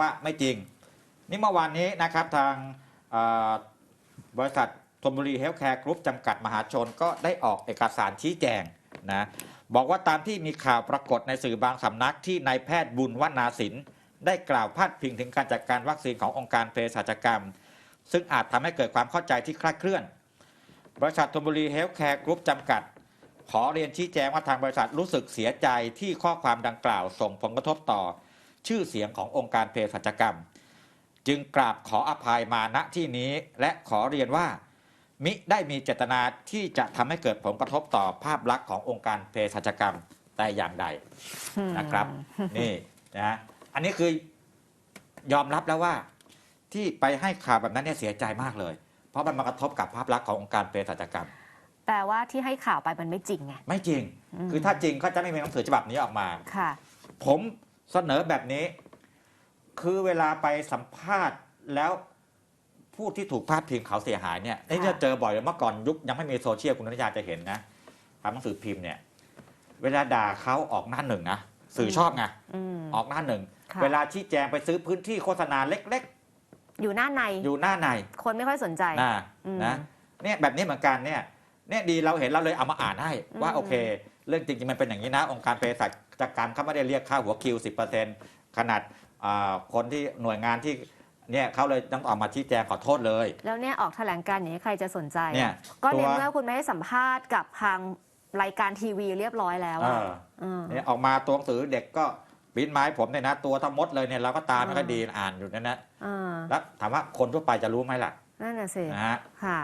ว่าไม่จริง นี่เมื่อวานนี้นะครับทางบริษัทธนบุรีเฮลท์แคร์กรุ๊ปจำกัดมหาชนก็ได้ออกเอกสารชี้แจงนะบอกว่าตามที่มีข่าวปรากฏในสื่อบางสำนักที่นายแพทย์บุญวนาสินได้กล่าวพาดพิงถึงการจัดการวัคซีนขององค์การเภสัชกรรม ซึ่งอาจทำให้เกิดความเข้าใจที่คลาดเคลื่อน บริษัทธนบุรีเฮลท์แคร์กรุ๊ปจำกัด ขอเรียนชี้แจงว่าทางบริษัทรู้สึกเสียใจที่ข้อความดังกล่าวส่งผลกระทบต่อ ชื่อเสียงขององค์การเภสัชกรรม จึงกราบขออภัยมาณที่นี้และขอเรียนว่า มิได้มีเจตนาที่จะทำให้เกิดผลกระทบต่อภาพลักษณ์ขององค์การเภสัชกรรมแต่อย่างใดนะครับ นี่นะอันนี้คือยอมรับแล้วว่า ที่ไปให้ข่าวแบบนั้นเนี่ยเสียใจมากเลย เพราะมันมากระทบกับภาพลักษณ์ขององค์การเภสัชกรรมแปลว่าที่ให้ข่าวไปมันไม่จริงไงไม่จริงอืมคือถ้าจริงก็จะไม่มีหนังสือฉบับนี้ออกมาค่ะ ผม เสนอแบบนี้ คือเวลาไปสัมภาษณ์แล้วผู้ที่ถูกพาดพิงเขาเสียหายเนี่ยนี่ค่ะจะเจอบ่อยเลยเมื่อก่อนยุคยังไม่มีโซเชียลคุณนัทยาจะเห็นนะตามหนังสือพิมพ์เนี่ย เวลาด่าเขาออกหน้าหนึ่งนะสื่อชอบไงอืมออกหน้าหนึ่งค่ะเวลาชี้แจงไปซื้อพื้นที่โฆษณาเล็กอยู่หน้าในๆอยู่หน้าใน คนไม่ค่อยสนใจนะอืมนะเนี่ยแบบนี้เหมือนกันเนี่ยเนี่ยดีเราเห็นเราเลยเอามาอ่านให้ว่าอืมโอเค เรื่องจริงๆมันเป็นอย่างนี้นะ องค์การเภสัช กรรมเขาไม่ได้เรียกค่าหัวคิว 10%ขนาดอ่าคนที่หน่วยงานที่เนี่ยเขาเลยต้องออกมาชี้แจงขอโทษเลย แล้วเนี่ยออกแถลงการณ์อย่างนี้ใครจะสนใจเนี่ยก็ในตัวเมื่อคุณไม่ให้สัมภาษณ์กับทางรายการทีวีเรียบร้อยแล้วเออะอเออเนี่ยออกมาตัวหนังสือเด็กก็ปิ้นไม้ผมเนี่ยนะ ตัวทั้งมดเลยเนี่ยเราก็ตามไม่ค่อยอ่าดีอ่านอยู่นั่นนะเออแล้วถามว่าคนทั่วไปจะรู้ไหมล่ะนั่นน่ะสินะฮะค่ะ